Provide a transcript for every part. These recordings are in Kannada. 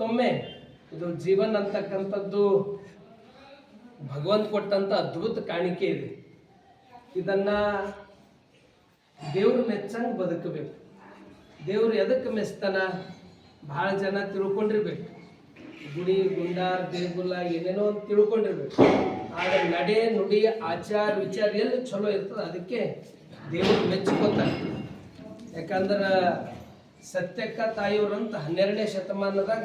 ಮತ್ತೊಮ್ಮೆ ಇದು ಜೀವನ್ ಅಂತಕ್ಕಂಥದ್ದು ಭಗವಂತ ಕೊಟ್ಟಂತ ಅದ್ಭುತ ಕಾಣಿಕೆ ಇದೆ. ಇದನ್ನ ದೇವ್ರ ಮೆಚ್ಚಂಗ್ ಬದುಕಬೇಕು. ದೇವ್ರು ಎದಕ್ಕೆ ಮೆಚ್ತಾನ? ಬಹಳ ಜನ ತಿಳ್ಕೊಂಡಿರ್ಬೇಕು. ಗುಡಿ, ಗುಂಡಾರ್, ದೇಗುಲ ಏನೇನೋ ಅಂತ ತಿಳ್ಕೊಂಡಿರ್ಬೇಕು. ಆದ್ರೆ ನಡೆ, ನುಡಿ, ಆಚಾರ, ವಿಚಾರ ಎಲ್ಲಿ ಚಲೋ ಇರ್ತದೆ. ಅದಕ್ಕೆ ದೇವ್ರ ಮೆಚ್ಕೋತಾನೆ. ಯಾಕಂದ್ರೆ ಸತ್ಯಕ್ಕ ತಾಯಿಯವ್ರಂತ ಹನ್ನೆರಡನೇ ಶತಮಾನದಾಗ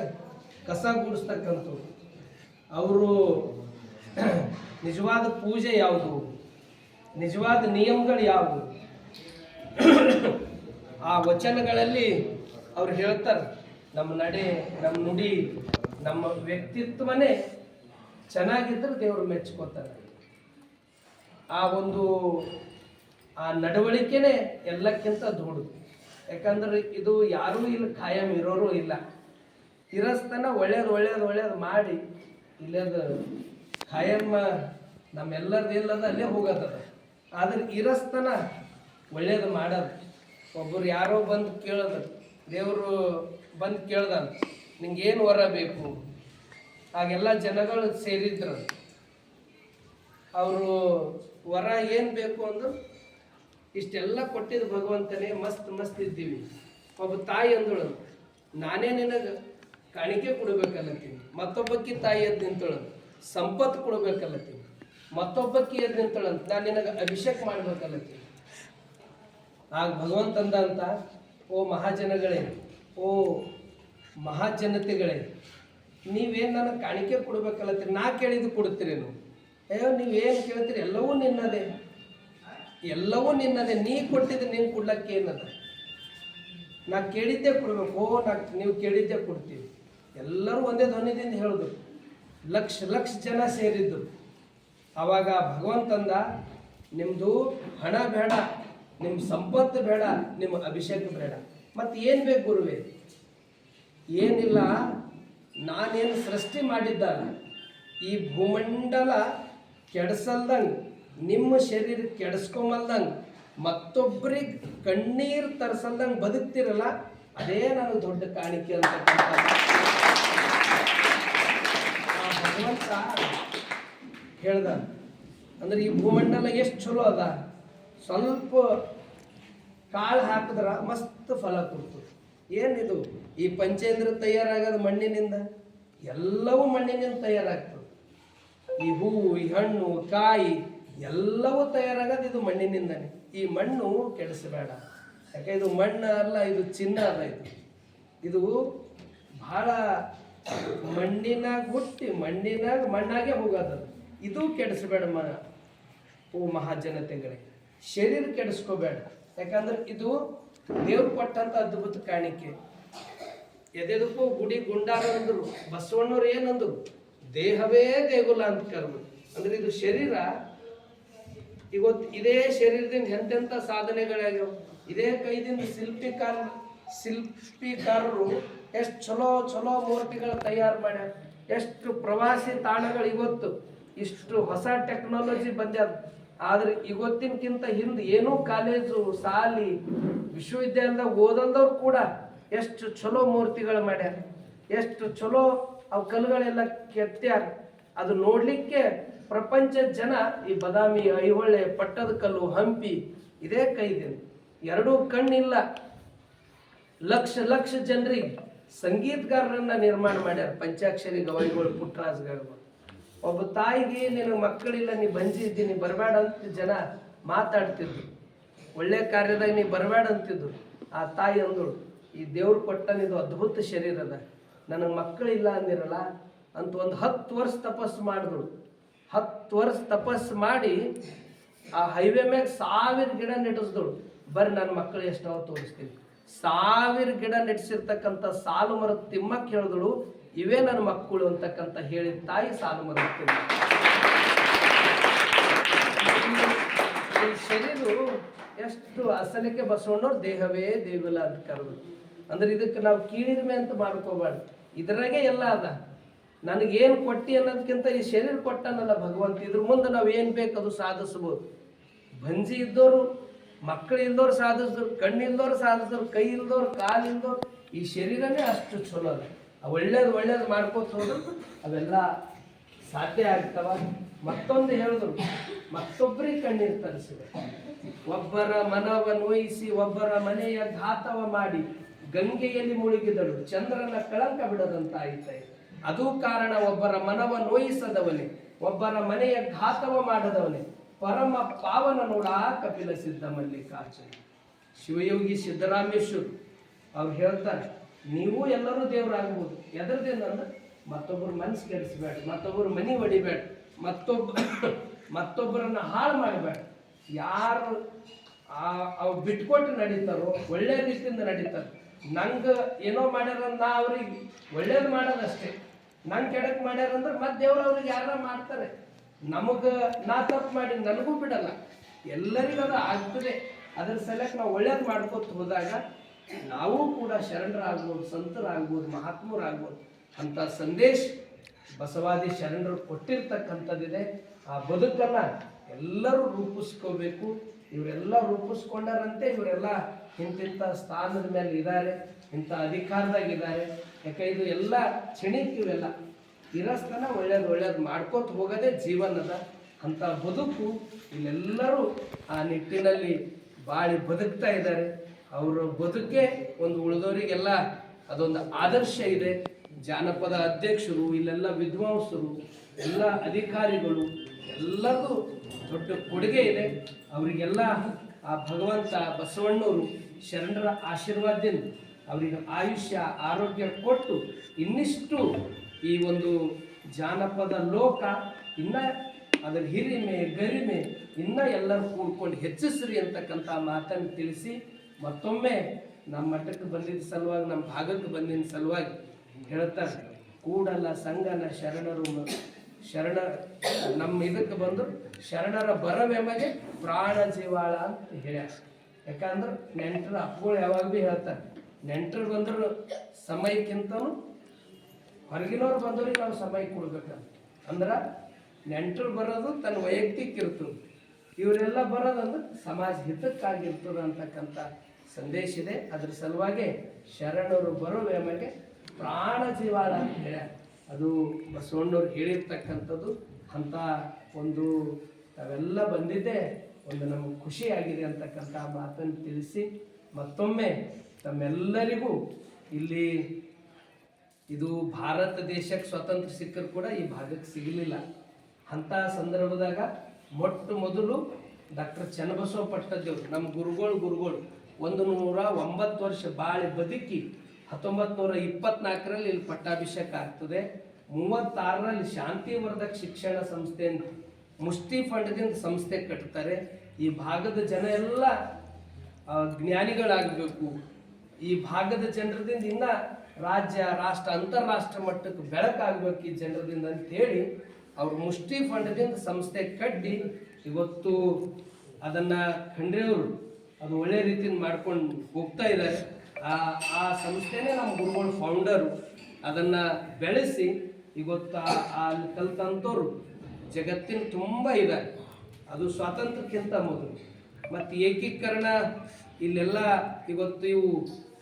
ಕಸ ಗುಡಿಸ್ತಕ್ಕಂಥವ್ರು. ಅವರು ನಿಜವಾದ ಪೂಜೆ ಯಾವುದು? ನಿಜವಾದ ನಿಯಮಗಳು ಯಾವುವು ಆ ವಚನಗಳಲ್ಲಿ ಅವ್ರು ಹೇಳ್ತಾರೆ, ನಮ್ಮ ನಡೆ, ನಮ್ಮ ನುಡಿ, ನಮ್ಮ ವ್ಯಕ್ತಿತ್ವನೇ ಚೆನ್ನಾಗಿದ್ದರೆ ದೇವರು ಮೆಚ್ಕೋತಾರೆ ಆ ಒಂದು, ಆ ನಡವಳಿಕೆನೇ ಎಲ್ಲಕ್ಕಿಂತ ದೊಡ್ಡದು. ಯಾಕಂದ್ರೆ ಇದು ಯಾರೂ ಇಲ್ಲಿ ಖಾಯಂ ಇರೋರು ಇಲ್ಲ. ಇರಸ್ತನ ಒಳ್ಳೇದು ಒಳ್ಳೇದು ಒಳ್ಳೇದು ಮಾಡಿ, ಇಲ್ಲದ ಖಾಯಮ್ಮ ನಮ್ಮೆಲ್ಲರದ್ದು ಇಲ್ಲದ ಅಲ್ಲೇ ಹೋಗೋದದ ಆದ್ರೆ ಇರಸ್ತನ ಒಳ್ಳೇದು ಮಾಡೋದು. ಒಬ್ಬರು ಯಾರೋ ಬಂದು ಕೇಳೋದು, ದೇವರು ಬಂದು ಕೇಳ್ದ ನಿಂಗೆ ಏನು ವರ ಬೇಕು? ಆಗೆಲ್ಲ ಜನಗಳು ಸೇರಿದ್ರು, ಅವರು ವರ ಏನು ಬೇಕು ಅಂದ್ರೆ, ಇಷ್ಟೆಲ್ಲ ಕೊಟ್ಟಿದ್ದು ಭಗವಂತನೇ ಮಸ್ತ್ ಮಸ್ತ್ ಇದ್ದೀವಿ. ಒಬ್ಬ ತಾಯಿ ಅಂದಳು, ನಾನೇ ನಿನಗೆ ಕಾಣಿಕೆ ಕೊಡಬೇಕಲ್ಲತ್ತೀನಿ. ಮತ್ತೊಬ್ಬಕ್ಕಿ ತಾಯಿ ಎದ್ದು ನಿಂತಳಂತ. ಸಂಪತ್ತು ಕೊಡಬೇಕಲ್ಲತ್ತೀನಿ. ಮತ್ತೊಬ್ಬಕ್ಕಿ ಎದ್ದು ನಿಂತಳಂತ. ನಾನು ನಿನಗೆ ಅಭಿಷೇಕ ಮಾಡ್ಬೇಕಲ್ಲತ್ತೀನಿ. ಆಗ ಭಗವಂತ ಅಂತ, ಓ ಮಹಾಜನಗಳೇ, ಓ ಮಹಾಜನತೆಗಳೇ, ನೀವೇನು ನನಗೆ ಕಾಣಿಕೆ ಕೊಡಬೇಕಲ್ಲತ್ತೀರಿ? ನಾ ಕೇಳಿದ್ದು ಕೊಡ್ತೀರೇನು ಅಯ್ಯೋ, ನೀವೇನು ಕೇಳ್ತೀರಿ? ಎಲ್ಲವೂ ನಿನ್ನದೇ. ಎಲ್ಲವೂ ನಿನ್ನದೇ. ನೀ ಕೊಟ್ಟಿದ್ದು ನೀನು ಕೊಡ್ಲಕ್ಕೆ ಏನದ ನಾ ಕೇಳಿದ್ದೆ ಕೊಡ್ಬೇಕು. ಓ, ನಾ, ನೀವು ಕೇಳಿದ್ದೆ ಕೊಡ್ತೀವಿ ಎಲ್ಲರೂ ಒಂದೇ ಧ್ವನಿದಿಂದ ಹೇಳಿದ್ರು ಲಕ್ಷ ಲಕ್ಷ ಜನ ಸೇರಿದ್ದು. ಆವಾಗ ಭಗವಂತಂದ ನಿಮ್ಮದು ಹಣ ಬೇಡ ನಿಮ್ಮ ಸಂಪತ್ತು ಬೇಡ ನಿಮ್ಮ ಅಭಿಷೇಕ ಬೇಡ. ಮತ್ತೆ ಏನು ಬೇಕು ಗುರುವೇ? ಏನಿಲ್ಲ, ನಾನೇನು ಸೃಷ್ಟಿ ಮಾಡಿದ್ದಲ್ಲ, ಈ ಭೂಮಂಡಲ ಕೆಡಿಸಲ್ದಂಗೆ, ನಿಮ್ಮ ಶರೀರ ಕೆಡಿಸ್ಕೊಂಬಲ್ದಂಗೆ ಮತ್ತೊಬ್ಬರಿಗೆ ಕಣ್ಣೀರು ತರಿಸಲ್ದಂಗೆ ಬದುಕ್ತಿರಲ್ಲ, ಅದೇ ನಾನು ದೊಡ್ಡ ಕಾಣಿಕೆ ಅಂತ ಭಗವಂತ ಹೇಳ್ದ. ಅಂದ್ರೆ ಈ ಭೂಮಂಡಲ ಎಷ್ಟು ಚಲೋ ಅದ? ಸ್ವಲ್ಪ ಕಾಳು ಹಾಕಿದ್ರ ಮಸ್ತ್ ಫಲ ಕೊಡ್ತದೆ. ಏನಿದು? ಈ ಪಂಚೇಂದ್ರ ತಯಾರಾಗೋದು ಮಣ್ಣಿನಿಂದ ಎಲ್ಲವೂ ಮಣ್ಣಿನಿಂದ ತಯಾರಾಗ್ತದೆ. ಈ ಹೂವು ಈ ಹಣ್ಣು ಕಾಯಿ ಎಲ್ಲವೂ ತಯಾರಾಗದು ಇದು ಮಣ್ಣಿನಿಂದನೇ. ಈ ಮಣ್ಣು ಕೆಡಿಸಬೇಡ ಯಾಕೆ? ಇದು ಮಣ್ಣು ಅಲ್ಲ, ಇದು ಚಿನ್ನ ಅಲ್ಲ ಇದು. ಇದು ಬಹಳ ಮಣ್ಣಿನಾಗ ಹುಟ್ಟಿ ಮಣ್ಣಿನಾಗ ಮಣ್ಣಾಗೆ ಹೋಗೋದು. ಇದು ಕೆಡಿಸ್ಬೇಡ ಮ, ಓ ಮಹಾಜನತೆಗಳೇ. ಶರೀರ ಕೆಡಿಸ್ಕೋಬೇಡ. ಯಾಕಂದ್ರೆ ಇದು ದೇವ್ರು ಕೊಟ್ಟಂತ ಅದ್ಭುತ ಕಾಣಿಕೆ. ಎದೆದಕ್ಕೂ ಗುಡಿ ಗುಂಡಾರ ಅಂದ್ರು, ಬಸವಣ್ಣವ್ರು ಏನಂದ್ರು, ದೇಹವೇ ದೇಗುಲ ಅಂತ ಕರ್ಮ ಅಂದ್ರೆ ಇದು ಶರೀರ. ಇವತ್ತು ಇದೇ ಶರೀರದಿಂದ ಎಂತೆಂಥ ಸಾಧನೆಗಳಾಗ್ಯಾವ? ಇದೇ ಕೈದಿಂದ ಶಿಲ್ಪಿಕಾರ ಶಿಲ್ಪಿಕಾರರು ಎಷ್ಟು ಚಲೋ ಚಲೋ ಮೂರ್ತಿಗಳು ತಯಾರು ಮಾಡ್ಯಾರ. ಎಷ್ಟು ಪ್ರವಾಸಿ ತಾಣಗಳು ಇವತ್ತು. ಇಷ್ಟು ಹೊಸ ಟೆಕ್ನಾಲಜಿ ಬಂದ್ಯಾದ. ಆದ್ರೆ ಇವತ್ತಿನಕ್ಕಿಂತ ಹಿಂದೆ ಏನೂ ಕಾಲೇಜು ಸಾಲಿ ವಿಶ್ವವಿದ್ಯಾಲಯದಾಗ ಓದಂದವ್ರು ಕೂಡ ಎಷ್ಟು ಚಲೋ ಮೂರ್ತಿಗಳು ಮಾಡ್ಯಾರ. ಎಷ್ಟು ಚಲೋ ಅವು ಕಲ್ಲುಗಳೆಲ್ಲ ಕೆತ್ತ್ಯಾರ. ಅದು ನೋಡ್ಲಿಕ್ಕೆ ಪ್ರಪಂಚದ ಜನ ಈ ಬದಾಮಿ, ಐಹೊಳೆ, ಪಟ್ಟದ ಕಲ್ಲು, ಹಂಪಿ, ಇದೇ ಕೈದಿನ. ಎರಡೂ ಕಣ್ಣಿಲ್ಲ. ಲಕ್ಷ ಲಕ್ಷ ಜನರಿಗೆ. ಸಂಗೀತಗಾರರನ್ನ ನಿರ್ಮಾಣ ಮಾಡ್ಯಾರ. ಪಂಚಾಕ್ಷರಿ, ಗವಾಯಿಗಳು ಪುಟ್ಟರಾಜಗಳು ಒಬ್ಬ ತಾಯಿಗೆ, ನಿನಗೆ ಮಕ್ಕಳಿಲ್ಲ, ನೀ ಬಂಜಿ ನೀ ಬರಬೇಡ ಅಂತ ಜನ ಮಾತಾಡ್ತಿದ್ರು. ಒಳ್ಳೆ ಕಾರ್ಯದಾಗ ನೀ ಬರಬೇಡ ಅಂತಿದ್ರು. ಆ ತಾಯಿ ಅಂದಳು, ಈ ದೇವ್ರು ಕೊಟ್ಟನಿದು ಅದ್ಭುತ ಶರೀರ ಅದ. ನನಗೆ ಮಕ್ಕಳಿಲ್ಲ ಅಂದಿರಲ್ಲ ಅಂತ ಒಂದು ಹತ್ತು ವರ್ಷ ತಪಸ್ಸು ಮಾಡಿದ್ರು. ಹತ್ತು ವರ್ಷ ತಪಸ್ಸು ಮಾಡಿ ಆ ಹೈವೇ ಮ್ಯಾಗ ಸಾವಿರ ಗಿಡ ನೆಟ್ಟಿಸಿದಳು. ಬರ್ರಿ ನನ್ನ ಮಕ್ಕಳು ಎಷ್ಟವ ತೋರಿಸ್ತೀನಿ. ಸಾವಿರ ಗಿಡ ನೆಡ್ಸಿರ್ತಕ್ಕಂಥ ಸಾಲು ಮರದ ತಿಮ್ಮಕ್ಕೆ ಕೇಳಿದಳು ಇವೇ ನನ್ನ ಮಕ್ಕಳು ಅಂತಕ್ಕಂಥ ಹೇಳಿದ ತಾಯಿ ಸಾಲು ಮರದ ತಿಮ್ಮ ಈ ಶರೀರ ಎಷ್ಟು ಅಸಲಿಕೆ ಬಸವಣ್ಣವ್ರ ದೇಹವೇ ದೇಗುಲ ಅಂತ ಕರೆದು ಅಂದ್ರೆ ಇದಕ್ಕೆ ನಾವು ಕೀಳಿದ್ಮೆ ಅಂತ ಮಾಡ್ಕೋಬಾರ್ದು. ಇದ್ರಾಗೆ ಎಲ್ಲ ಅದ. ನನಗೇನು ಕೊಟ್ಟಿ ಅನ್ನೋದಕ್ಕಿಂತ ಈ ಶರೀರ ಕೊಟ್ಟನಲ್ಲ ಭಗವಂತ. ಇದ್ರ ಮುಂದೆ ನಾವು ಏನು ಬೇಕು ಅದು ಸಾಧಿಸ್ಬೋದು. ಬಂಜಿ ಇದ್ದವರು ಮಕ್ಕಳು ಇಲ್ದವ್ರು ಸಾಧಿಸಿದ್ರು ಕಣ್ಣಿಲ್ದವ್ರು ಸಾಧಿಸಿದ್ರು ಕೈ ಇಲ್ದವ್ರು ಕಾಲು ಈ ಶರೀರನೇ ಅಷ್ಟು ಚಲೋ ಅದ. ಒಳ್ಳೇದು ಒಳ್ಳೇದು ಮಾಡ್ಕೋತ ಹೋದ್ರು ಅವೆಲ್ಲ ಸಾಧ್ಯ ಆಗ್ತವ. ಮತ್ತೊಂದು ಹೇಳಿದ್ರು ಮತ್ತೊಬ್ಬರಿಗೆ ಕಣ್ಣೀರು ತರಿಸಿದೆ. ಒಬ್ಬರ ಮನವ ನೋಯಿಸಿ, ಒಬ್ಬರ ಮನೆಯ ಘಾತವ ಮಾಡಿ ಗಂಗೆಯಲ್ಲಿ ಮುಳುಗಿದಳು. ಚಂದ್ರನ ಕಳಂಕ ಬಿಡದಂತಾಯಿತೆ. ಅದು ಕಾರಣ ಒಬ್ಬರ ಮನವ ನೋಯಿಸದವನೇ, ಒಬ್ಬರ ಮನೆಯ ಘಾತವ ಮಾಡದವನೇ. ಪರಮ ಪಾವನ ನೋಡ ಕಪಿಲ ಸಿದ್ಧ ಮಲ್ಲಿಕಾರ್ಜುನ. ಶಿವಯೋಗಿ ಸಿದ್ದರಾಮೇಶ್ವರ್ ಅವ್ರು ಹೇಳ್ತಾರೆ, ನೀವು ಎಲ್ಲರೂ ದೇವರಾಗ್ಬೋದು. ಎದರದೇನಂದ್ರೆ ಮತ್ತೊಬ್ಬರ ಮನಸ್ಸು ಕೆಡಿಸ್ಬೇಡ, ಮತ್ತೊಬ್ಬರ ಮನೆ ಹೊಡಿಬೇಡ ಮತ್ತೊಬ್ಬ, ಮತ್ತೊಬ್ಬರನ್ನ ಹಾಳು ಮಾಡಬೇಡ. ಯಾರು ಆ, ಅವು ಬಿಟ್ಕೊಟ್ಟು ನಡೀತಾರೋ, ಒಳ್ಳೆ ರೀತಿಯಿಂದ ನಡೀತಾರೆ, ನಂಗೆ ಏನೋ ಮಾಡ್ಯಾರಂದ ಅವ್ರಿಗೆ ಒಳ್ಳೇದು ಮಾಡೋದಷ್ಟೇ. ನಂಗೆ ಕೆಡಕ್ ಮಾಡ್ಯಾರಂದ್ರೆ ಮತ್ತೆ ದೇವ್ರು ಅವ್ರಿಗೆ ಯಾರ ಮಾಡ್ತಾರೆ? ನಮಗ ನಾ ತಪ್ಪು ಮಾಡಿ ನನಗೂ ಬಿಡಲ್ಲ. ಎಲ್ಲರಿಗೂ ಅದು ಆಗ್ತದೆ. ಅದ್ರ ಸಲಕ್ಕೆ ನಾವು ಒಳ್ಳೇದು ಮಾಡ್ಕೋತ ಹೋದಾಗ ನಾವು ಕೂಡ ಶರಣರಾಗ್ಬೋದು, ಸಂತರಾಗ್ಬೋದು, ಮಹಾತ್ಮರಾಗ್ಬೋದು. ಅಂತ ಸಂದೇಶ ಬಸವಾದಿ ಶರಣರು ಕೊಟ್ಟಿರ್ತಕ್ಕಂಥದ್ದಿದೆ. ಆ ಬದುಕನ್ನು ಎಲ್ಲರೂ ರೂಪಿಸ್ಕೋಬೇಕು. ಇವರೆಲ್ಲ ರೂಪಿಸ್ಕೊಂಡಾರಂತೆ ಇವರೆಲ್ಲ ಇಂತಿಂಥ ಸ್ಥಾನದ ಮೇಲೆ ಇದ್ದಾರೆ ಇಂಥ ಅಧಿಕಾರದಾಗಿದ್ದಾರೆ ಯಾಕೆ ಇದು ಎಲ್ಲ ಇವೆಲ್ಲ. ಇರಸ್ತನ ಒಳ್ಳೇದು ಒಳ್ಳೇದು ಮಾಡ್ಕೋತ ಹೋಗೋದೇ ಜೀವನದ ಅಂಥ ಬದುಕು ಇಲ್ಲೆಲ್ಲರೂ ಆ ನಿಟ್ಟಿನಲ್ಲಿ ಬಾಳಿ ಬದುಕ್ತಾ ಇದ್ದಾರೆ. ಅವರ ಬದುಕೆ ಒಂದು ಉಳಿದವರಿಗೆಲ್ಲ ಅದೊಂದು ಆದರ್ಶ ಇದೆ. ಜಾನಪದ ಅಧ್ಯಕ್ಷರು, ಇಲ್ಲೆಲ್ಲ ವಿದ್ವಾಂಸರು, ಎಲ್ಲ ಅಧಿಕಾರಿಗಳು ಎಲ್ಲರಿಗೂ ದೊಡ್ಡ ಕೊಡುಗೆ ಇದೆ. ಅವರಿಗೆಲ್ಲ ಆ ಭಗವಂತ ಬಸವಣ್ಣವರು ಶರಣರ ಆಶೀರ್ವಾದದಿಂದ ಅವರಿಗೆ ಆಯುಷ್ಯ, ಆರೋಗ್ಯ ಕೊಟ್ಟು ಇನ್ನಿಷ್ಟು ಈ ಒಂದು ಜಾನಪದ ಲೋಕ ಇನ್ನ ಅದರ ಹಿರಿಮೆ, ಗರಿಮೆ ಇನ್ನ ಎಲ್ಲರೂ ಕೂಡ್ಕೊಂಡು ಹೆಚ್ಚಿಸ್ರಿ ಅಂತಕ್ಕಂಥ ಮಾತನ್ನು ತಿಳಿಸಿ ಮತ್ತೊಮ್ಮೆ ನಮ್ಮ ಮಠಕ್ಕೆ ಬಂದಿದ್ದ ಸಲುವಾಗಿ, ನಮ್ಮ ಭಾಗಕ್ಕೆ ಬಂದಿದ್ದ ಸಲುವಾಗಿ ಹೇಳ್ತಾರೆ. ಕೂಡಲ ಸಂಗನ ಶರಣರು ಶರಣ, ನಮ್ಮ ಇದಕ್ಕೆ ಬಂದು ಶರಣರ ಬರವೆಮಗೆ ಪ್ರಾಣ ಜೀವಾಳ ಅಂತ ಹೇಳ್ಯಾರ. ಯಾಕಂದ್ರೆ ನೆಂಟರು ಅಪ್ಪಗಳು ಯಾವಾಗ ಭೀ ಹೇಳ್ತಾರೆ, ನೆಂಟರು ಬಂದರು ಸಮಯಕ್ಕಿಂತನೂ ಹೊರಗಿನವ್ರು ಬಂದವ್ರಿಗೆ ನಾವು ಸಮಯ ಕೊಡ್ಬೇಕಂತ. ಅಂದ್ರೆ ನೆಂಟರು ಬರೋದು ತನ್ನ ವೈಯಕ್ತಿಕ ಇರ್ತದೆ. ಇವರೆಲ್ಲ ಬರೋದಂದ್ರೆ ಸಮಾಜ ಹಿತಕ್ಕಾಗಿರ್ತದೆ ಅಂತಕ್ಕಂಥ ಸಂದೇಶ ಇದೆ. ಅದ್ರ ಸಲುವಾಗಿ ಶರಣರು ಬರೋ ವೇಮಗೆ ಪ್ರಾಣ ಜೀವಾಳ ಅಂತ ಹೇಳ್ಯಾರ ಅದು ಬಸವಣ್ಣವ್ರು ಹೇಳಿರ್ತಕ್ಕಂಥದ್ದು. ಅಂಥ ಒಂದು ತಾವೆಲ್ಲ ಬಂದಿದ್ದೆ, ಒಂದು ನಮಗೆ ಖುಷಿಯಾಗಿದೆ ಅಂತಕ್ಕಂಥ ಮಾತನ್ನು ತಿಳಿಸಿ ಮತ್ತೊಮ್ಮೆ ತಮ್ಮೆಲ್ಲರಿಗೂ ಇಲ್ಲಿ ಇದು ಭಾರತ ದೇಶಕ್ಕೆ ಸ್ವತಂತ್ರ ಸಿಕ್ಕರು ಕೂಡ ಈ ಭಾಗಕ್ಕೆ ಸಿಗಲಿಲ್ಲ. ಅಂಥ ಸಂದರ್ಭದಾಗ ಮೊಟ್ಟ ಮೊದಲು ಡಾಕ್ಟರ್ ಚನ್ನಬಸವ ಪಟ್ಟದೇವ್ರು ನಮ್ಮ ಗುರುಗಳು ಗುರುಗಳು, ಒಂದು ನೂರ ಒಂಬತ್ತು ವರ್ಷ ಬಾಳಿ ಬದುಕಿ ಹತ್ತೊಂಬತ್ತು ನೂರ ಇಪ್ಪತ್ನಾಲ್ಕರಲ್ಲಿ ಇಲ್ಲಿ ಪಟ್ಟಾಭಿಷೇಕ ಆಗ್ತದೆ. ಮೂವತ್ತಾರರಲ್ಲಿ ಶಾಂತಿವರ್ಧಕ ಶಿಕ್ಷಣ ಸಂಸ್ಥೆ ಮುಷ್ಟಿ ಫಂಡ್ದಿಂದ ಸಂಸ್ಥೆ ಕಟ್ತಾರೆ. ಈ ಭಾಗದ ಜನ ಎಲ್ಲ ಜ್ಞಾನಿಗಳಾಗಬೇಕು. ಈ ಭಾಗದ ಜನರದಿಂದ ಇನ್ನ ರಾಜ್ಯ, ರಾಷ್ಟ್ರ, ಅಂತಾರಾಷ್ಟ್ರ ಮಟ್ಟಕ್ಕೆ ಬೆಳಕಾಗಬೇಕು ಈ ಜನರದಿಂದ ಅಂತ ಹೇಳಿ ಅವ್ರು ಮುಷ್ಟಿ ಫಂಡದಿಂದ ಸಂಸ್ಥೆ ಕಟ್ಟಿ ಇವತ್ತು ಅದನ್ನ ಖಂಡ್ರೆಯವರು ಅದು ಒಳ್ಳೆ ರೀತಿಯಿಂದ ಮಾಡ್ಕೊಂಡು ಹೋಗ್ತಾ ಇದ್ದಾರೆ. ಆ ಆ ಸಂಸ್ಥೆನೇ ನಮ್ಮ ಗುರುಗಳ ಫೌಂಡರು ಅದನ್ನ ಬೆಳೆಸಿ ಇವತ್ತು ಅಲ್ಲಿ ಕಲ್ತಂಥವ್ರು ಜಗತ್ತಿನ ತುಂಬ ಇದ್ದಾರೆ. ಅದು ಸ್ವಾತಂತ್ರ್ಯಕ್ಕಿಂತ ಮೊದಲು. ಮತ್ತು ಏಕೀಕರಣ ಇಲ್ಲೆಲ್ಲ ಇವತ್ತು ಇವು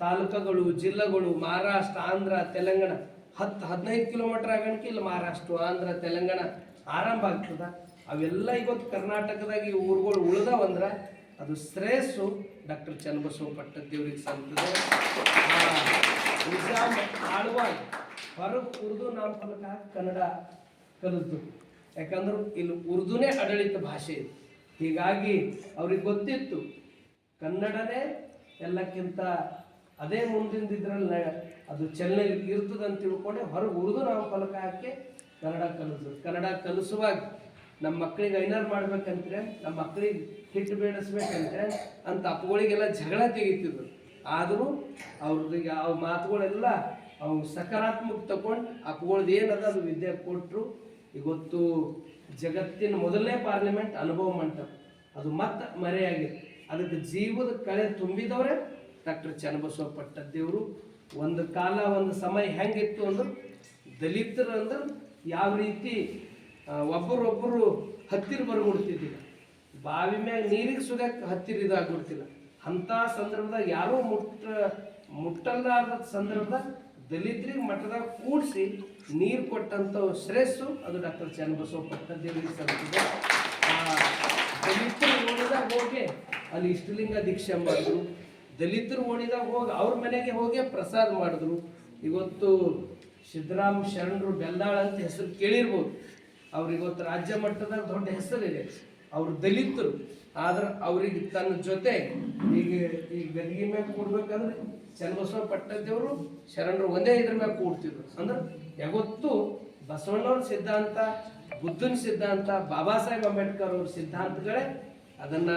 ತಾಲೂಕುಗಳು, ಜಿಲ್ಲೆಗಳು, ಮಹಾರಾಷ್ಟ್ರ, ಆಂಧ್ರ, ತೆಲಂಗಾಣ. ಹತ್ತು, ಹದಿನೈದು ಕಿಲೋಮೀಟರ್ ಆಗಣಕ್ಕೆ ಇಲ್ಲಿ ಮಹಾರಾಷ್ಟ್ರ, ಆಂಧ್ರ, ತೆಲಂಗಾಣ ಆರಂಭ ಆಗ್ತದ. ಅವೆಲ್ಲ ಇವತ್ತು ಕರ್ನಾಟಕದಾಗ ಈ ಊರುಗಳು ಉಳಿದಾವಂದ್ರೆ ಅದು ಶ್ರೇಯಸ್ಸು ಡಾಕ್ಟರ್ ಚನ್ನಬಸವ ಪಟ್ಟದೇವ್ರಿಗೆ ಸಲ್ತದೆ. ಆ ನಿಜಾಮ್ ಆಳ್ವಾಗ್ ಹೊರಗೆ ಉರ್ದು ನಾಮಫಲಕ ಕನ್ನಡ ಕಲಿತು. ಯಾಕಂದ್ರೆ ಇಲ್ಲಿ ಉರ್ದುನೇ ಆಡಳಿತ ಭಾಷೆ ಹೀಗಾಗಿ ಅವ್ರಿಗೆ ಗೊತ್ತಿತ್ತು ಕನ್ನಡನೇ ಎಲ್ಲಕ್ಕಿಂತ ಅದೇ ಮುಂದಿಂದಿದ್ರಲ್ಲಿ ಅದು ಚೆನ್ನೈ ಇರ್ತದೆ ಅಂತ ತಿಳ್ಕೊಂಡೆ, ಹೊರಗೆ ಉರಿದು ನಾವು ಫಲಕ ಹಾಕಿ ಕನ್ನಡ ಕಲಿಸು ಕನ್ನಡ ಕಲಿಸುವಾಗ ನಮ್ಮ ಮಕ್ಕಳಿಗೆ ಐನಾರು ಮಾಡ್ಬೇಕಂದ್ರೆ, ನಮ್ಮ ಮಕ್ಕಳಿಗೆ ಹಿಟ್ಟು ಬೇಡಿಸ್ಬೇಕಂದ್ರೆ ಅಂತ ಅಪ್ಪಗಳಿಗೆಲ್ಲ ಜಗಳ ತೆಗಿತಿದ್ರು. ಆದರೂ ಅವ್ರಿಗೆ ಯಾವ ಮಾತುಗಳೆಲ್ಲ ಅವು ಸಕಾರಾತ್ಮಕ ತಗೊಂಡು ಅಪ್ಪಗಳ್ದು ಏನದ ಅದು ವಿದ್ಯೆ ಕೊಟ್ಟರು ಇವತ್ತು ಜಗತ್ತಿನ ಮೊದಲನೇ ಪಾರ್ಲಿಮೆಂಟ್ ಅನುಭವ ಮಂಟಪ. ಅದು ಮತ್ತೆ ಮರೆಯಾಗಿದೆ. ಅದಕ್ಕೆ ಜೀವದ ಕಳೆ ತುಂಬಿದವರೇ ಡಾಕ್ಟರ್ ಚನ್ನಬಸವ ಪಟ್ಟದ್ದೇವರು ಒಂದು ಕಾಲ, ಒಂದು ಸಮಯ ಹೆಂಗಿತ್ತು ಅಂದ್ರೆ, ದಲಿತರು ಅಂದ್ರೆ ಯಾವ ರೀತಿ ಒಬ್ಬರೊಬ್ಬರು ಹತ್ತಿರ ಬರ್ಬಿಡ್ತಿದ್ದಿಲ್ಲ. ಬಾವಿ ಮ್ಯಾಗ ನೀರಿಗೆ ಸುಗಕ್ಕೆ ಹತ್ತಿರ ಇದಾಗ್ಬಿಡ್ತಿಲ್ಲ. ಅಂಥ ಸಂದರ್ಭದಾಗ ಯಾರೂ ಮುಟ್ಟ ಮುಟ್ಟಲ್ಲಾದ ಸಂದರ್ಭದಾಗ ದಲಿತರಿಗೆ ಮಠದಾಗ ಕೂಡಿಸಿ ನೀರು ಕೊಟ್ಟಂಥ ಶ್ರೇಯಸ್ಸು ಅದು ಡಾಕ್ಟರ್ ಚನ್ನಬಸವ ಪಟ್ಟದೇವರಿಗೆ ಸಲ್ಲಿಸಿದೆ. ಆ ದಲಿತರು ನೋಡಿದಾಗ ಹೋಗಿ ಅಲ್ಲಿ ಇಷ್ಟಲಿಂಗ ದೀಕ್ಷೆ ಮಾಡಿದ್ರು. ದಲಿತರು ಓಣಿದಾಗ ಹೋಗಿ ಅವ್ರ ಮನೆಗೆ ಹೋಗಿ ಪ್ರಸಾದ ಮಾಡಿದ್ರು. ಇವತ್ತು ಸಿದ್ದರಾಮ ಶರಣರು ಬೆಲ್ಲಾಳ ಅಂತ ಹೆಸರು ಕೇಳಿರ್ಬೋದು. ಅವ್ರು ಇವತ್ತು ರಾಜ್ಯ ಮಟ್ಟದಾಗ ದೊಡ್ಡ ಹೆಸರಿದೆ. ಅವರು ದಲಿತರು. ಆದ್ರೆ ಅವ್ರಿಗೆ ತನ್ನ ಜೊತೆ ಈಗ ಈಗ ಗದ್ದಿಗೆ ಮ್ಯಾಗ ಕೂಡ್ಬೇಕಂದ್ರೆ ಚನ್ನಬಸವ ಪಟ್ಟದೇವರು ಶರಣರು ಒಂದೇ ಇದ್ರ ಮ್ಯಾಗ ಕೂಡ್ತಿದ್ರು. ಅಂದ್ರೆ ಯಾವತ್ತು ಬಸವಣ್ಣವ್ರ ಸಿದ್ಧಾಂತ, ಬುದ್ಧನ ಸಿದ್ಧಾಂತ, ಬಾಬಾ ಸಾಹೇಬ್ ಅಂಬೇಡ್ಕರ್ ಅವ್ರ ಸಿದ್ಧಾಂತಗಳೇ ಅದನ್ನ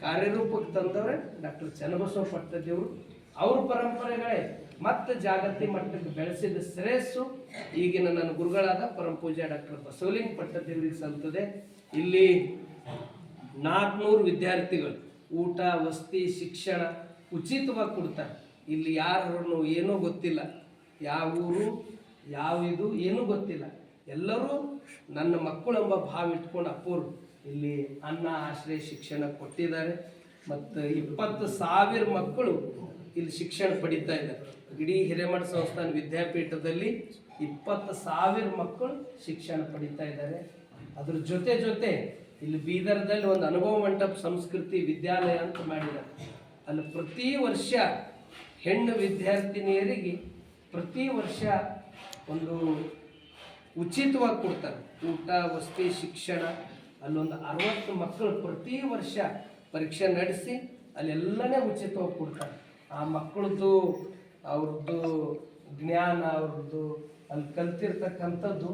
ಕಾರ್ಯರೂಪಕ್ಕೆ ತಂದವ್ರೆ ಡಾಕ್ಟರ್ ಚನ್ನಬಸವ ಪಟ್ಟದೇವರು ಅವ್ರ ಪರಂಪರೆಗಳೇ ಮತ್ತೆ ಜಾಗತಿಕ ಮಟ್ಟಕ್ಕೆ ಬೆಳೆಸಿದ ಶ್ರೇಯಸ್ಸು ಈಗಿನ ನನ್ನ ಗುರುಗಳಾದ ಪರಂ ಪೂಜಾ ಡಾಕ್ಟರ್ ಬಸವಲಿಂಗ ಪಟ್ಟದೇವರಿಗೆ ಸಲ್ತದೆ ಇಲ್ಲಿ ನಾಲ್ಕುನೂರು ವಿದ್ಯಾರ್ಥಿಗಳು ಊಟ, ವಸತಿ, ಶಿಕ್ಷಣ ಉಚಿತವಾಗಿ ಕೊಡ್ತಾರೆ. ಇಲ್ಲಿ ಯಾರು ಏನೂ ಗೊತ್ತಿಲ್ಲ. ಯಾವ ಊರು, ಯಾವ ಇದು ಏನೂ ಗೊತ್ತಿಲ್ಲ. ಎಲ್ಲರೂ ನನ್ನ ಮಕ್ಕಳು ಎಂಬ ಭಾವ ಇಟ್ಕೊಂಡು ಅಪ್ಪೋರು ಇಲ್ಲಿ ಅನ್ನ ಆಶ್ರಯ ಶಿಕ್ಷಣ ಕೊಟ್ಟಿದ್ದಾರೆ. ಮತ್ತು ಇಪ್ಪತ್ತು ಸಾವಿರ ಮಕ್ಕಳು ಇಲ್ಲಿ ಶಿಕ್ಷಣ ಪಡಿತಾ ಇದ್ದಾರೆ. ಇಡೀ ಹಿರೇಮಠ ಸಂಸ್ಥಾನ ವಿದ್ಯಾಪೀಠದಲ್ಲಿ ಇಪ್ಪತ್ತು ಸಾವಿರ ಮಕ್ಕಳು ಶಿಕ್ಷಣ ಪಡಿತಾ ಇದ್ದಾರೆ. ಅದ್ರ ಜೊತೆ ಜೊತೆ ಇಲ್ಲಿ ಬೀದರ್ದಲ್ಲಿ ಒಂದು ಅನುಭವ ಮಂಟಪ ಸಂಸ್ಕೃತಿ ವಿದ್ಯಾಲಯ ಅಂತ ಮಾಡಿದ್ದಾರೆ. ಅಲ್ಲಿ ಪ್ರತಿ ವರ್ಷ ಹೆಣ್ಣು ವಿದ್ಯಾರ್ಥಿನಿಯರಿಗೆ ಪ್ರತಿ ವರ್ಷ ಒಂದು ಉಚಿತವಾಗಿ ಕೊಡ್ತಾರೆ. ಊಟ, ವಸತಿ, ಶಿಕ್ಷಣ ಅಲ್ಲೊಂದು ಅರವತ್ತು ಮಕ್ಕಳು ಪ್ರತಿ ವರ್ಷ ಪರೀಕ್ಷೆ ನಡೆಸಿ ಅಲ್ಲೆಲ್ಲನೇ ಉಚಿತವಾಗಿ ಕೊಡ್ತಾರೆ. ಆ ಮಕ್ಕಳದ್ದು, ಅವ್ರದ್ದು ಜ್ಞಾನ, ಅವ್ರದ್ದು ಅಲ್ಲಿ ಕಲ್ತಿರ್ತಕ್ಕಂಥದ್ದು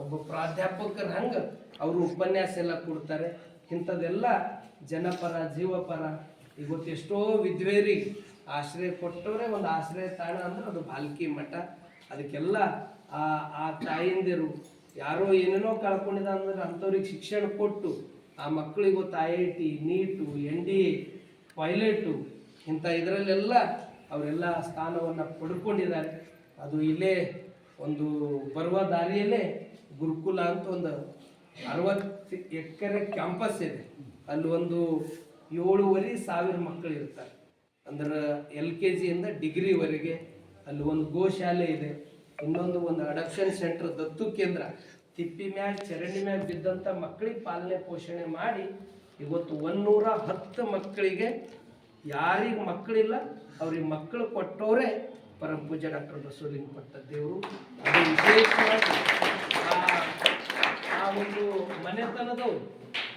ಒಬ್ಬ ಪ್ರಾಧ್ಯಾಪಕರ ಹಂಗೆ ಅವರು ಉಪನ್ಯಾಸ ಎಲ್ಲ ಕೊಡ್ತಾರೆ. ಇಂಥದ್ದೆಲ್ಲ ಜನಪರ, ಜೀವಪರ, ಇವತ್ತು ಎಷ್ಟೋ ವಿದ್ವೇರಿಗೆ ಆಶ್ರಯ ಕೊಟ್ಟವರೇ ಒಂದು ಆಶ್ರಯ ತಾಣ ಅಂದ್ರೆ ಅದು ಬಾಲ್ಕಿ ಮಠ. ಅದಕ್ಕೆಲ್ಲ ಆ ಆ ತಾಯಿಂದಿರು ಯಾರೋ ಏನೇನೋ ಕಳ್ಕೊಂಡಿದ ಅಂದ್ರೆ ಅಂಥವ್ರಿಗೆ ಶಿಕ್ಷಣ ಕೊಟ್ಟು ಆ ಮಕ್ಕಳಿಗೆ ಗೊತ್ತು I I T NEET N D A pilot ಇಂಥ ಇದರಲ್ಲೆಲ್ಲ ಅವರೆಲ್ಲ ಸ್ಥಾನವನ್ನು ಪಡ್ಕೊಂಡಿದ್ದಾರೆ. ಅದು ಇಲ್ಲೇ ಒಂದು ಬರುವ ದಾರಿಯಲ್ಲೇ ಗುರುಕುಲ ಅಂತ ಒಂದು ಅರವತ್ತು ಎಕರೆ ಕ್ಯಾಂಪಸ್ ಇದೆ. ಅಲ್ಲಿ ಒಂದು ಏಳುವರೆ ಸಾವಿರ ಮಕ್ಕಳು ಇರ್ತಾರೆ. ಅಂದ್ರೆ ಎಲ್ ಕೆ ಜಿಯಿಂದ ಡಿಗ್ರಿವರೆಗೆ ಅಲ್ಲಿ ಒಂದು ಗೋಶಾಲೆ ಇದೆ. ಇನ್ನೊಂದು ಒಂದು ಅಡಪ್ಷನ್ ಸೆಂಟರ್ ದತ್ತು ಕೇಂದ್ರ. ತಿಪ್ಪಿ ಮ್ಯಾಗ, ಚರಂಡಿ ಮ್ಯಾಗ ಬಿದ್ದಂಥ ಮಕ್ಕಳಿಗೆ ಪಾಲನೆ ಪೋಷಣೆ ಮಾಡಿ ಇವತ್ತು ಒಂದೂರ ಹತ್ತು ಮಕ್ಕಳಿಗೆ ಯಾರಿಗೆ ಮಕ್ಕಳಿಲ್ಲ ಅವ್ರಿಗೆ ಮಕ್ಕಳು ಕೊಟ್ಟವರೇ ಪರಮ ಪೂಜೆ ಡಾಕ್ಟರ್ ಬಸವಲಿಂಗ ಪಟ್ಟದೇವರು ಅದು ವಿಶೇಷವಾಗಿ ಆ ಒಂದು ಮನೆತನದವ್ರು.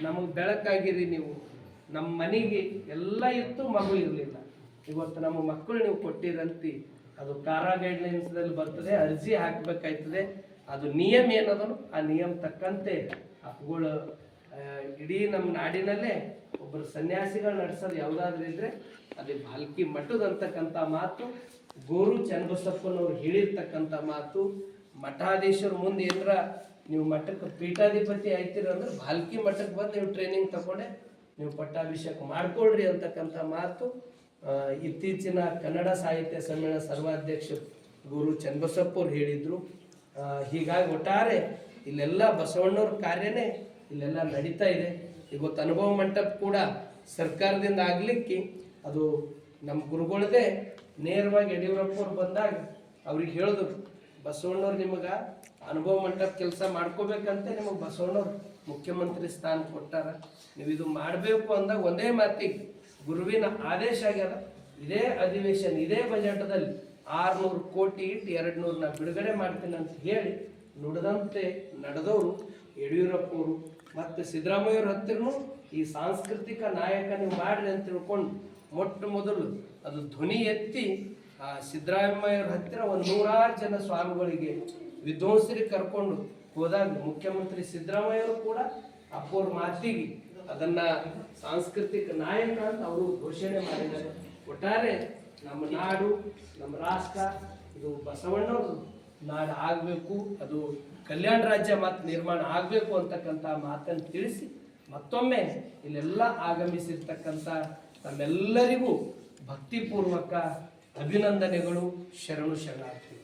ನಮಗೆ ಬೆಳಕಾಗಿರಿ ನೀವು. ನಮ್ಮ ಮನೆಗೆ ಎಲ್ಲ ಇತ್ತು ಮಗು ಇರಲಿಲ್ಲ. ಇವತ್ತು ನಮ್ಮ ಮಕ್ಕಳು ನೀವು ಕೊಟ್ಟಿರಂತಿ. ಅದು ಕಾರಾ ಗೈಡ್ಲೈನ್ಸ್ದಲ್ಲಿ ಬರ್ತದೆ ಅರ್ಜಿ ಹಾಕಬೇಕಾಯ್ತದೆ. ಅದು ನಿಯಮ ಏನದನು? ಆ ನಿಯಮ ತಕ್ಕಂತೆ ಆ, ಇಡೀ ನಮ್ಮ ನಾಡಿನಲ್ಲೇ ಒಬ್ಬರು ಸನ್ಯಾಸಿಗಳು ನಡೆಸೋದು ಯಾವುದಾದ್ರೂ ಇದ್ರೆ ಅದು ಭಾಲ್ಕಿ ಮಠದ ಅಂತಕ್ಕಂಥ ಮಾತು ಗೋರು ಚನ್ನಬಸಪ್ಪನವ್ರು ಹೇಳಿರ್ತಕ್ಕಂಥ ಮಾತು ಮಠಾಧೀಶರ ಮುಂದೆ ಏನರ ನೀವು ಮಠಕ್ಕೆ ಪೀಠಾಧಿಪತಿ ಆಯ್ತೀರ ಅಂದ್ರೆ ಭಾಲ್ಕಿ ಮಠಕ್ಕೆ ಬಂದು ನೀವು ಟ್ರೈನಿಂಗ್ ತಗೊಂಡೆ ನೀವು ಪಟ್ಟಾಭಿಷೇಕ ಮಾಡ್ಕೊಳ್ರಿ ಅಂತಕ್ಕಂಥ ಮಾತು ಇತ್ತೀಚಿನ ಕನ್ನಡ ಸಾಹಿತ್ಯ ಸಮ್ಮೇಳನ ಸರ್ವಾಧ್ಯಕ್ಷ ಗುರು ಚನ್ನಬಸಪ್ಪವ್ರು ಹೇಳಿದ್ರು. ಹೀಗಾಗಿ ಒಟ್ಟಾರೆ ಇಲ್ಲೆಲ್ಲ ಬಸವಣ್ಣವ್ರ ಕಾರ್ಯನೇ ಇಲ್ಲೆಲ್ಲ ನಡೀತಾ ಇದೆ. ಇವತ್ತು ಅನುಭವ ಮಂಟಪ ಕೂಡ ಸರ್ಕಾರದಿಂದ ಆಗ್ಲಿಕ್ಕೆ ಅದು ನಮ್ಮ ಗುರುಗಳದೇ ನೇರವಾಗಿ ಯಡಿಯೂರಪ್ಪವ್ರು ಬಂದಾಗ ಅವ್ರಿಗೆ ಹೇಳಿದ್ರು, ಬಸವಣ್ಣವ್ರು ನಿಮಗೆ ಅನುಭವ ಮಂಟಪ ಕೆಲಸ ಮಾಡ್ಕೋಬೇಕಂತ ನಿಮಗೆ ಬಸವಣ್ಣವ್ರು ಮುಖ್ಯಮಂತ್ರಿ ಸ್ಥಾನ ಕೊಟ್ಟಾರ. ನೀವು ಇದು ಮಾಡಬೇಕು ಅಂದಾಗ ಒಂದೇ ಮಾತಿಗೆ ಗುರುವಿನ ಆದೇಶ ಆಗ್ಯದ. ಇದೇ ಅಧಿವೇಶನ, ಇದೇ ಬಜೆಟ್ದಲ್ಲಿ ಆರ್ನೂರು ಕೋಟಿ ಇಟ್ಟು ಎರಡು ಬಿಡುಗಡೆ ಮಾಡ್ತೀನಿ ಅಂತ ಹೇಳಿ ನುಡಿದಂತೆ ನಡೆದವರು ಯಡಿಯೂರಪ್ಪವರು ಮತ್ತು ಸಿದ್ದರಾಮಯ್ಯವ್ರ ಹತ್ತಿರನು ಈ ಸಾಂಸ್ಕೃತಿಕ ನಾಯಕ ನೀವು ಅಂತ ತಿಳ್ಕೊಂಡು ಮೊಟ್ಟ ಮೊದಲು ಅದು ಧ್ವನಿ ಎತ್ತಿ ಆ ಸಿದ್ದರಾಮಯ್ಯವ್ರ ಹತ್ತಿರ ಒಂದು ನೂರಾರು ಜನ ಸ್ವಾಮಿಗಳಿಗೆ ವಿದ್ವಾಂಸರಿಗೆ ಕರ್ಕೊಂಡು ಹೋದಾಗ ಮುಖ್ಯಮಂತ್ರಿ ಸಿದ್ದರಾಮಯ್ಯವರು ಕೂಡ ಅಪ್ಪವ್ರ ಮಾತಿಗೆ ಅದನ್ನ ಸಾಂಸ್ಕೃತಿಕ ನಾಯಕ ಅಂತ ಅವರು ಘೋಷಣೆ ಮಾಡಿದ್ದಾರೆ. ಒಟ್ಟಾರೆ ನಮ್ಮ ನಾಡು, ನಮ್ಮ ರಾಷ್ಟ್ರ, ಇದು ಬಸವಣ್ಣವ್ರದ್ದು ನಾಡು ಆಗಬೇಕು, ಅದು ಕಲ್ಯಾಣ ರಾಜ್ಯ ಮತ್ತು ನಿರ್ಮಾಣ ಆಗಬೇಕು ಅಂತಕ್ಕಂಥ ಮಾತನ್ನು ತಿಳಿಸಿ ಮತ್ತೊಮ್ಮೆ ಇಲ್ಲೆಲ್ಲ ಆಗಮಿಸಿರ್ತಕ್ಕಂಥ ತಮ್ಮೆಲ್ಲರಿಗೂ ಭಕ್ತಿಪೂರ್ವಕ ಅಭಿನಂದನೆಗಳು, ಶರಣು ಶರಣಾರ್ಥಿ.